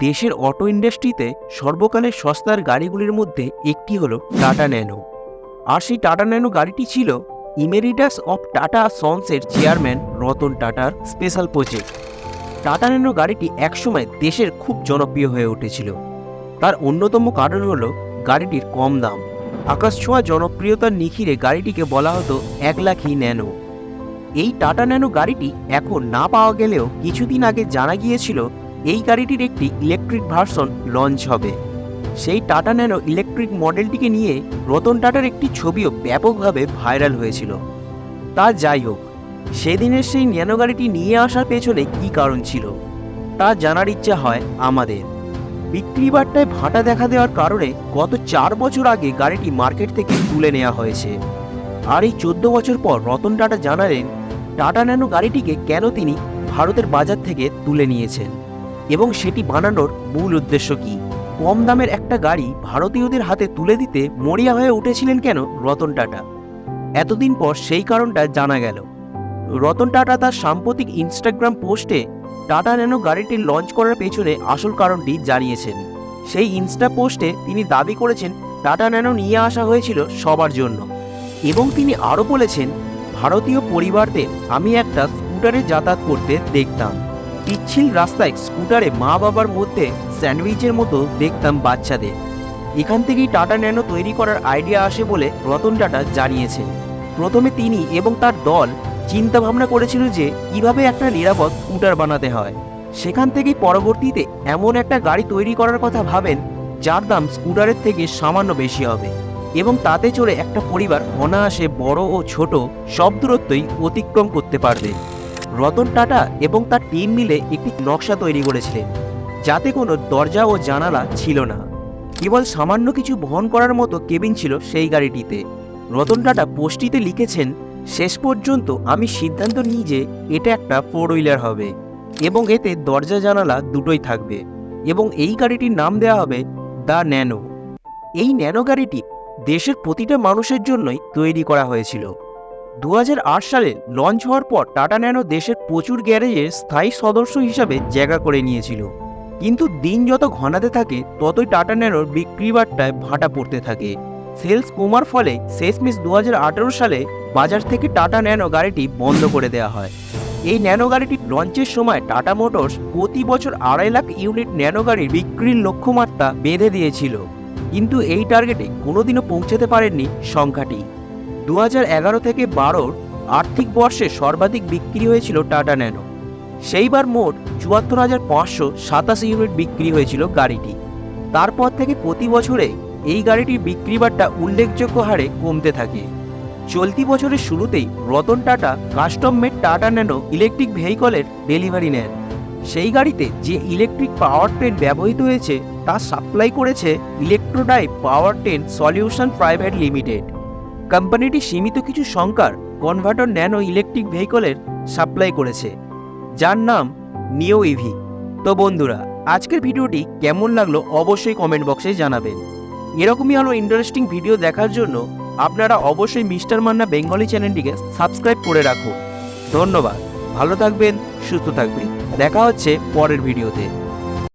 দেশের অটো ইন্ডাস্ট্রিতে সর্বকালের সস্তার গাড়িগুলির মধ্যে একটি হল টাটা ন্যানো। আর সেই টাটা ন্যানো গাড়িটি ছিল ইমেরিটাস অফ টাটা সন্সের চেয়ারম্যান রতন টাটার স্পেশাল প্রজেক্ট। টাটা ন্যানো গাড়িটি একসময় দেশের খুব জনপ্রিয় হয়ে উঠেছিল। তার অন্যতম কারণ হল গাড়িটির কম দাম। আকাশ ছোঁয়া জনপ্রিয়তার নিখিরে গাড়িটিকে বলা হতো এক লাখই ন্যানো। এই টাটা ন্যানো গাড়িটি এখন না পাওয়া গেলেও কিছুদিন আগে জানা গিয়েছিল এই গাড়িটির একটি ইলেকট্রিক ভার্সন লঞ্চ হবে। সেই টাটা ন্যানো ইলেকট্রিক মডেলটিকে নিয়ে রতন টাটার একটি ছবিও ব্যাপকভাবে ভাইরাল হয়েছিল। তা যাই হোক, সেদিনের সেই ন্যানো গাড়িটি নিয়ে আসার পেছনে কী কারণ ছিল, তা জানার ইচ্ছা হয় আমাদের। বিক্রি বাট্টায় ভাটা দেখা দেওয়ার কারণে গত চার বছর আগে গাড়িটি মার্কেট থেকে তুলে নেওয়া হয়েছে। আর এই চোদ্দ বছর পর রতন টাটা জানালেন টাটা ন্যানো গাড়িটিকে কেন তিনি ভারতের বাজার থেকে তুলে নিয়েছেন? এবং সেটি বানানোর মূল উদ্দেশ্য কি? কম দামের একটা গাড়ি ভারতীয়দের হাতে তুলে দিতে মরিয়া হয়ে উঠেছিলেন কেন রতন টাটা? এতদিন পর সেই কারণটা জানা গেল। রতন টাটা তার সাম্প্রতিক ইনস্টাগ্রাম পোস্টে টাটা ন্যানো গাড়িটি লঞ্চ করার পেছনে আসল কারণটি জানিয়েছেন। সেই ইনস্টা পোস্টে তিনি দাবি করেছেন, টাটা ন্যানো নিয়ে আসা হয়েছিল সবার জন্য। এবং তিনি আরও বলেছেন, ভারতীয় পরিবারদের আমি একটা স্কুটারে যাতায়াত করতে দেখতাম। পিচ্ছিল রাস্তায় স্কুটারে মা বাবার মধ্যে স্যান্ডউইচের মতো দেখতাম বাচ্চাদের। এখান থেকেই টাটা ন্যানো তৈরি করার আইডিয়া আসে বলে রতন টাটা জানিয়েছেন। প্রথমে তিনি এবং তার দল চিন্তা ভাবনা করেছিল যে কীভাবে একটা নিরাপদ স্কুটার বানাতে হয়। সেখান থেকেই পরবর্তীতে এমন একটা গাড়ি তৈরি করার কথা ভাবেন, যার দাম স্কুটারের থেকে সামান্য বেশি হবে। এবং তাতে চড়ে একটা পরিবার অনায়াসে বড় ও ছোট সব দূরত্বই অতিক্রম করতে পারবে। রতন, টাটা এবং তার টিম মিলে একটি নকশা তৈরি করেছিলেন। যাতে কোনো দরজা ও জানালা ছিল না। কেবল সামান্য কিছু বহন করার মতো কেবিন ছিল সেই গাড়িটিতে। রতন, টাটা পোস্টটিতে লিখেছেন, শেষ পর্যন্ত আমি সিদ্ধান্ত নিই যে এটা একটা ফোর হুইলার হবে এবং এতে দরজা, জানালা দুটোই থাকবে এবং এই গাড়িটির নাম দেওয়া হবে দ্য ন্যানো। এই ন্যানো গাড়িটি দেশের প্রতিটা মানুষের জন্যই তৈরি করা হয়েছিল। দু হাজার আট সালে লঞ্চ হওয়ার পর টাটা ন্যানো দেশের প্রচুর গ্যারেজের স্থায়ী সদস্য হিসাবে জায়গা করে নিয়েছিল। কিন্তু দিন যত ঘনাতে থাকে, ততই টাটা ন্যানোর বিক্রি বাট্টায় ভাটা পড়তে থাকে। সেলস কমার ফলে শেষমেশ দু সালে বাজার থেকে টাটা ন্যানো গাড়িটি বন্ধ করে দেওয়া হয়। এই ন্যানো গাড়িটি লঞ্চের সময় টাটা মোটরস প্রতি বছর আড়াই লাখ ইউনিট ন্যানো গাড়ির বিক্রির লক্ষ্যমাত্রা বেঁধে দিয়েছিল। কিন্তু এই টার্গেটে কোনোদিনও পৌঁছাতে পারেননি সংখ্যাটি। দু থেকে বারোর আর্থিক বর্ষে সর্বাধিক বিক্রি হয়েছিল টাটা ন্যানো। সেইবার মোট চুয়াত্তর হাজার পাঁচশো সাতাশ ইউনিট বিক্রি হয়েছিল গাড়িটি। তারপর থেকে প্রতি বছরে এই গাড়িটির বিক্রি বাট্টা উল্লেখযোগ্য হারে কমতে থাকে। চলতি বছরের শুরুতেই Ratan Tata custom made Tata Nano electric ভেহিকলের delivery নেন। সেই গাড়িতে যে ইলেকট্রিক পাওয়ার ট্রেন ব্যবহৃত হয়েছে, তা সাপ্লাই করেছে electrodrive power train solution private limited. কোম্পানিটি সীমিত কিছু সংখ্যার কনভার্টার ন্যানো ইলেকট্রিক ভেহিকলের সাপ্লাই করেছে, যার নাম নিও ইভি তো বন্ধুরা, আজকের ভিডিওটি কেমন লাগল অবশ্যই কমেন্ট বক্সে জানাবেন। এরকমই আরও ইন্টারেস্টিং ভিডিও দেখার জন্য আপনারা অবশ্যই মিস্টার মান্না বেঙ্গলি চ্যানেলটিকে সাবস্ক্রাইব করে রাখুন। ধন্যবাদ, ভালো থাকবেন, সুস্থ থাকবেন। দেখা হচ্ছে পরের ভিডিওতে।